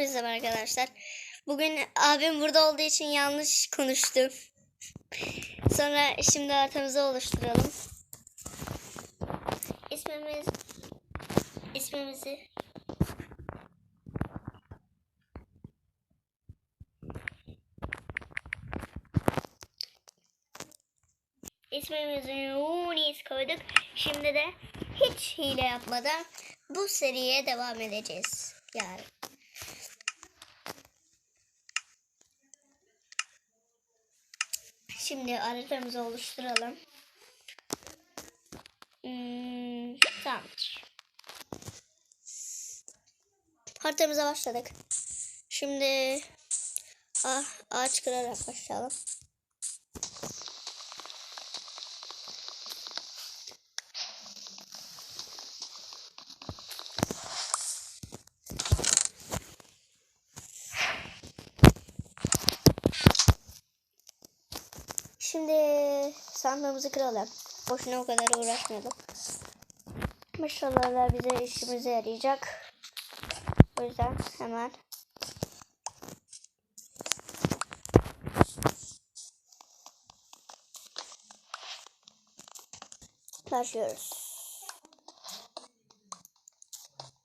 Merhaba arkadaşlar. Bugün abim burada olduğu için yanlış konuştum. Sonra şimdi haritamızı oluşturalım. İsmimiz ismimizi İsmimizi Yunis koyduk. Şimdi de hiç hile yapmadan bu seriye devam edeceğiz. Yani. Şimdi haritamızı oluşturalım. Hmm, tamamdır. Haritamıza başladık. Şimdi ah, ağaç kırarak başlayalım. Şimdi sandığımızı kıralım. Boşuna o kadar uğraşmayalım. Maşallahlar bize işimize yarayacak. O yüzden hemen başlıyoruz.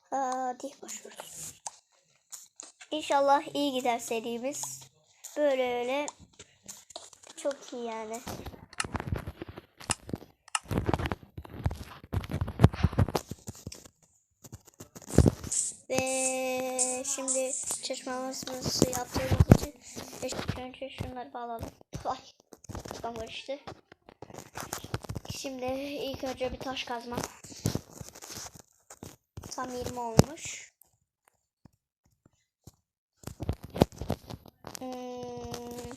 Hadi başlıyoruz. İnşallah iyi gider serimiz. Böyle öyle çok iyi yani. Ve şimdi çalışmamızı yaptığımız için önce şunları bağlayalım. Ay, kafam karıştı. Şimdi ilk önce bir taş kazma. Tam 20 olmuş. Hmm,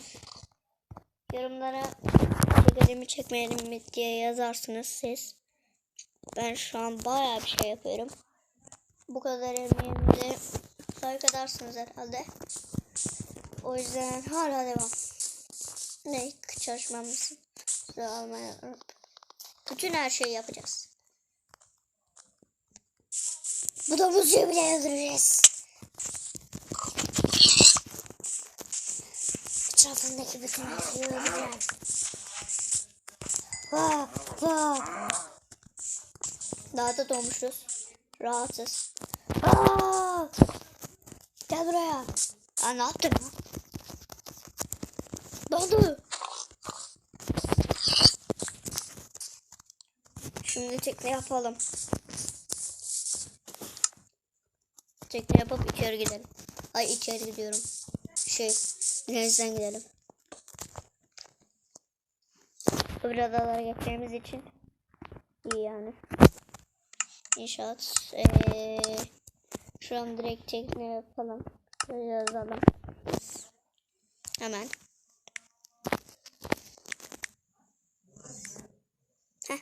yorumlara mi çekmeyelim mi diye yazarsınız siz. Ben şu an bayağı bir şey yapıyorum. Bu kadar emeğimde like edersiniz herhalde. O yüzden hala devam. Ne çalışmamızı almaya bütün her şeyi yapacağız. Bu da buzuyu bile öldüreceğiz. Etrafındaki bütün her şeyi öldüreceğim. Vah vah. Daha da doğmuşuz. Rahatsız. Aa! Gel buraya. Aa, ne yaptın? Ne oldu? Şimdi tekne yapalım. Tekne yapıp içeri gidelim. Ay içeri gidiyorum. Şey, denizden gidelim. Öbür adalara geçeceğimiz için iyi yani. İnşaat. Ee, şu an direkt tekne yapalım. Böyle yazalım. Hemen. Heh,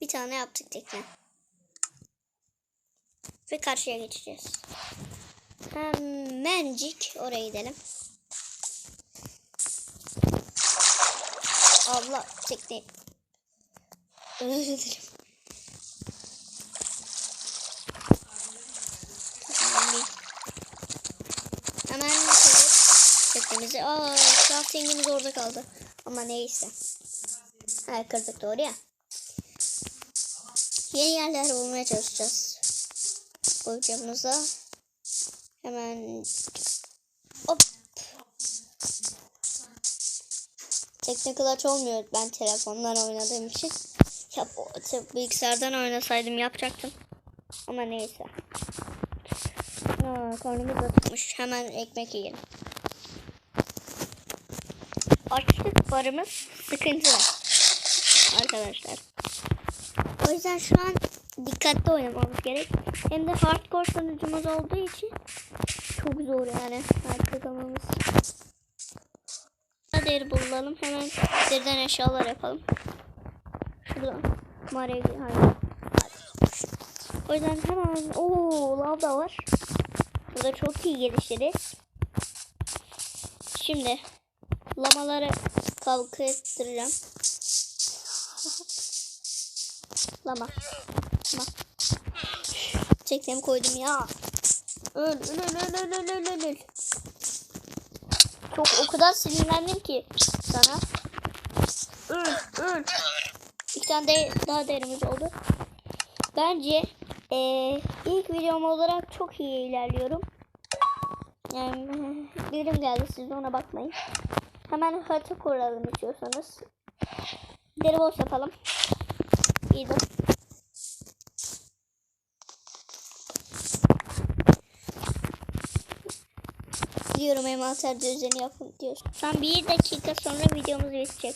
bir tane yaptık tekne. Ve karşıya geçeceğiz. Hemencik oraya gidelim. Allah tekne. Özür. Hemen kırdık teknemizi. Aa, craftingimiz orada kaldı. Ama neyse. Ha, kırdık doğru ya. Yeni yerler bulmaya çalışacağız. Koyacağımıza. Hemen hop. Tekne clutch olmuyor ben telefondan oynadığım için. Ya, bilgisayardan oynasaydım yapacaktım. Ama neyse. Aa, karnımız acıkmış. Hemen ekmek yiyelim. Açlık barımız sıkıntılı. Arkadaşlar. O yüzden şu an dikkatli oynamamız gerek. Hem de hardcore sunucumuz olduğu için çok zor yani kazanmamız. Deri bulalım. Hemen deriden eşyalar yapalım. Şuradan. Mağaraya gidelim. O yüzden hemen ooo lav da var. Burada çok iyi gelişiriz. Şimdi lamaları kalkıştıracağım. Lama. Lama. Teknemi koydum ya. Öl öl öl öl öl öl öl öl. Çok o kadar sinirlendim ki sana. Öl, öl. Bir tane de daha derimiz oldu. Bence eee, ilk videom olarak çok iyi ilerliyorum. Yani birim geldi siz ona bakmayın. Hemen harita kuralım istiyorsanız. Deri boş yapalım. İyi de. Diyorum envanter düzeni yapın diyorsun. Son bir dakika sonra videomuz bitecek.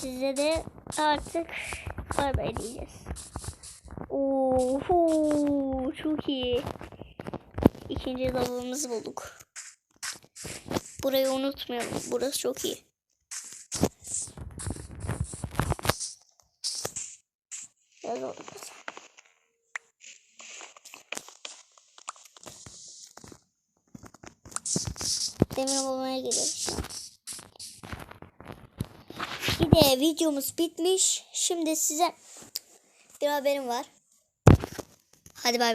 Size de artık bay diyeceğiz. Oho, çok iyi. İkinci lavabımızı bulduk. Burayı unutmayalım. Burası çok iyi. Biraz oldu. Demir bulmaya gidiyoruz. Bir de videomuz bitmiş. Şimdi size bir haberim var. Hadi bay bay.